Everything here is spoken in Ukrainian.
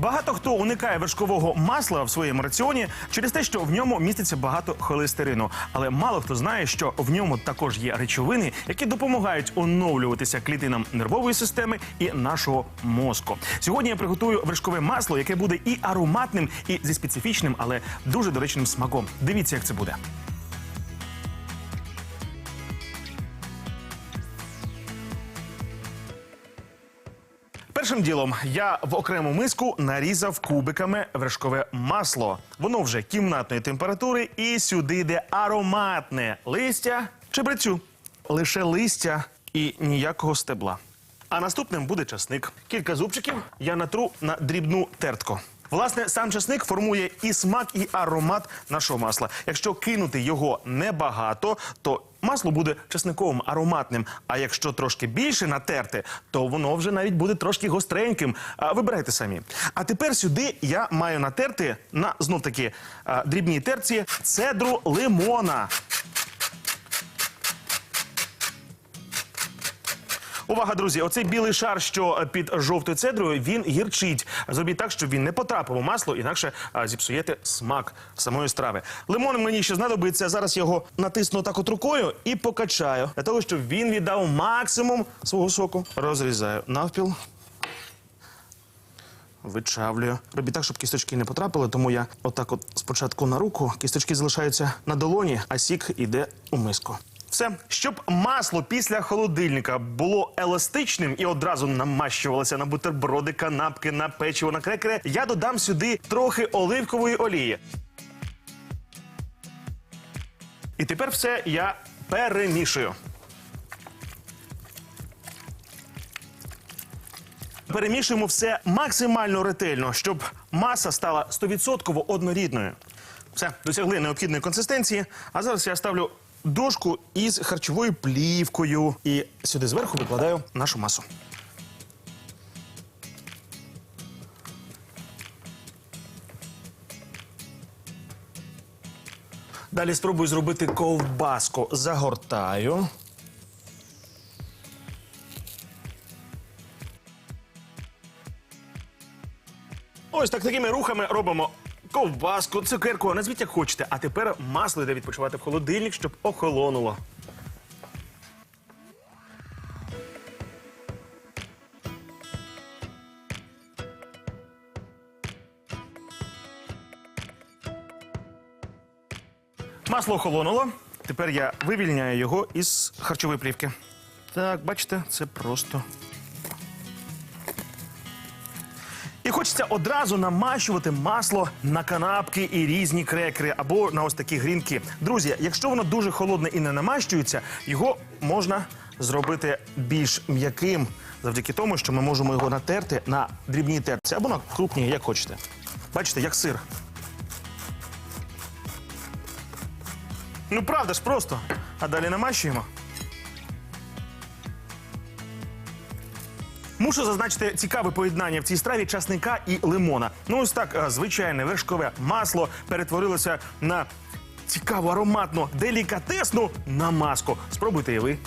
Багато хто уникає вершкового масла в своєму раціоні через те, що в ньому міститься багато холестерину. Але мало хто знає, що в ньому також є речовини, які допомагають оновлюватися клітинам нервової системи і нашого мозку. Сьогодні я приготую вершкове масло, яке буде і ароматним, і зі специфічним, але дуже доречним смаком. Дивіться, як це буде. Першим ділом я в окрему миску нарізав кубиками вершкове масло. Воно вже кімнатної температури, і сюди йде ароматне листя чебрецю. Лише листя і ніякого стебла. А наступним буде часник. Кілька зубчиків я натру на дрібну тертку. Власне, сам часник формує і смак, і аромат нашого масла. Якщо кинути його небагато, то масло буде чесниковим, ароматним. А якщо трошки більше натерти, то воно вже навіть буде трошки гостреньким. Вибирайте самі. А тепер сюди я маю натерти на знов таки дрібній терці цедру лимона. Увага, друзі! Оцей білий шар, що е, під жовтою цедрою, він гірчить. Зробіть так, щоб він не потрапив у масло, інакше зіпсуєте смак самої страви. Лимон мені ще знадобиться. Зараз його натисну так от рукою і покачаю для того, щоб він віддав максимум свого соку. Розрізаю навпіл. Вичавлюю. Робіть так, щоб кісточки не потрапили, тому я отак от спочатку на руку, кісточки залишаються на долоні, а сік іде у миску. Все, щоб масло після холодильника було еластичним і одразу намащувалося на бутерброди, канапки, на печиво, на крекери, я додам сюди трохи оливкової олії. І тепер все я перемішую. Перемішуємо все максимально ретельно, щоб маса стала 100% однорідною. Все, досягли необхідної консистенції. А зараз я ставлю дошку із харчовою плівкою і сюди зверху викладаю нашу масу. Далі спробую зробити ковбаску. Загортаю. Ось так такими рухами робимо ковбаску, цукерку, назвіть як хочете. А тепер масло йде відпочивати в холодильник, щоб охолонуло. Масло охолонуло. Тепер я вивільняю його із харчової плівки. Так, бачите, це просто хочеться одразу намащувати масло на канапки і різні крекери або на ось такі грінки. Друзі, якщо воно дуже холодне і не намащується, його можна зробити більш м'яким завдяки тому, що ми можемо його натерти на дрібній терці або на крупній, як хочете. Бачите, як сир. Ну правда ж просто. А далі намащуємо. Мушу зазначити цікаве поєднання в цій страві часника і лимона. Ну ось так е, звичайне вершкове масло перетворилося на цікаву, ароматну, делікатесну намазку. Спробуйте і ви.